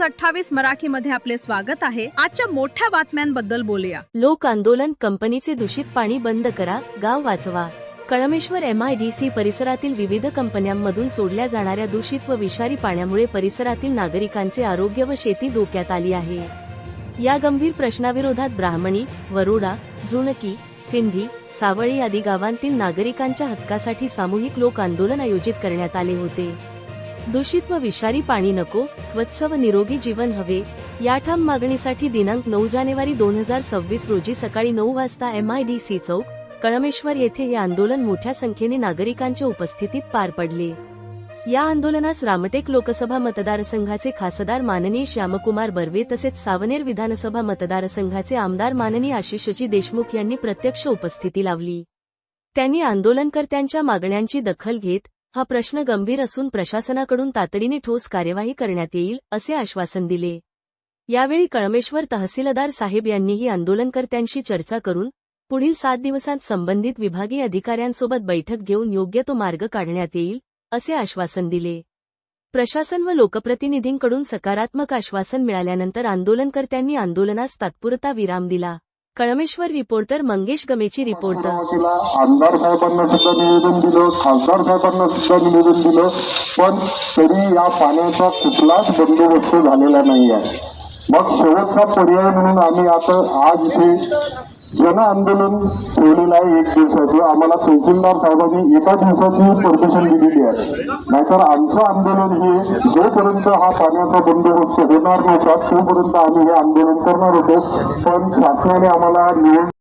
News अठ्ठावीस मराठी मध्ये आपले स्वागत आहे. आजच्या मोठ्या बातम्यांबद्दल बोलूया. लोक आंदोलन कंपनीचे दूषित पाणी बंद करा गाव वाचवा. Kalmeshwar M I D C परिसरातील विविध कंपन्यांमधून सोडल्या जाणाऱ्या दूषित व विषारी पाण्यामुळे परिसरातील नागरिकांचे आरोग्य व शेती धोक्यात आली आहे. या गंभीर प्रश्नाविरोधात ब्राह्मणी वरोडा झुणकी सिंधी सावळी आदी गावांतील नागरिकांच्या हक्कासाठी सामूहिक लोक आंदोलन आयोजित करण्यात आले होते. दूषित व विषारी पाणी नको स्वच्छ व निरोगी जीवन हवे. या ठाम मागणीसाठी दिनांक नऊ जानेवारी दोन हजार सव्वीस रोजी सकाळी नऊ वाजता एम आय डी सी चौक कळमेश्वर येथे हे आंदोलन मोठ्या संख्येने नागरिकांच्या उपस्थितीत पार पडले. या आंदोलनास रामटेक लोकसभा मतदारसंघाचे खासदार माननीय श्यामकुमार बर्वे तसेच सावनेर विधानसभा मतदारसंघाचे आमदार माननीय आशिषजी देशमुख यांनी प्रत्यक्ष उपस्थिती लावली. त्यांनी आंदोलनकर्त्यांच्या मागण्यांची दखल घेत हा प्रश्न गंभीर असून प्रशासनाकडून तातडीने ठोस कार्यवाही करण्यात येईल असे आश्वासन दिले. यावेळी कळमेश्वर तहसीलदार साहेब यांनीही आंदोलनकर्त्यांशी चर्चा करून पुढील सात दिवसांत संबंधित विभागीय अधिकाऱ्यांसोबत बैठक घेऊन योग्य तो मार्ग काढण्यात येईल असे आश्वासन दिले. प्रशासन व लोकप्रतिनिधींकडून सकारात्मक आश्वासन मिळाल्यानंतर आंदोलनकर्त्यांनी आंदोलनास तात्पुरता विराम दिला. कळमेश्वर रिपोर्टर मंगेश गमेची रिपोर्टर तिला आमदार साहेबांना सुद्धा निवेदन दिलं खासदार साहेबांना सुद्धा निवेदन दिलं पण तरी या पाण्याचा कुठलाच बंदोबस्त झालेला नाही आहे. मग शेवटचा पर्याय म्हणून आम्ही आता आज इथे जन आंदोलन ठेवलेलं आहे एक दिवसाचं. आम्हाला तहसीलदार साहेबांनी एका दिवसाची परमिशन दिलेली आहे. नाहीतर आमचं आंदोलन हे जोपर्यंत हा पाण्याचा बंदोबस्त होणार नव्हता तोपर्यंत आम्ही हे आंदोलन करणार होतो. पण शासनाने आम्हाला निवड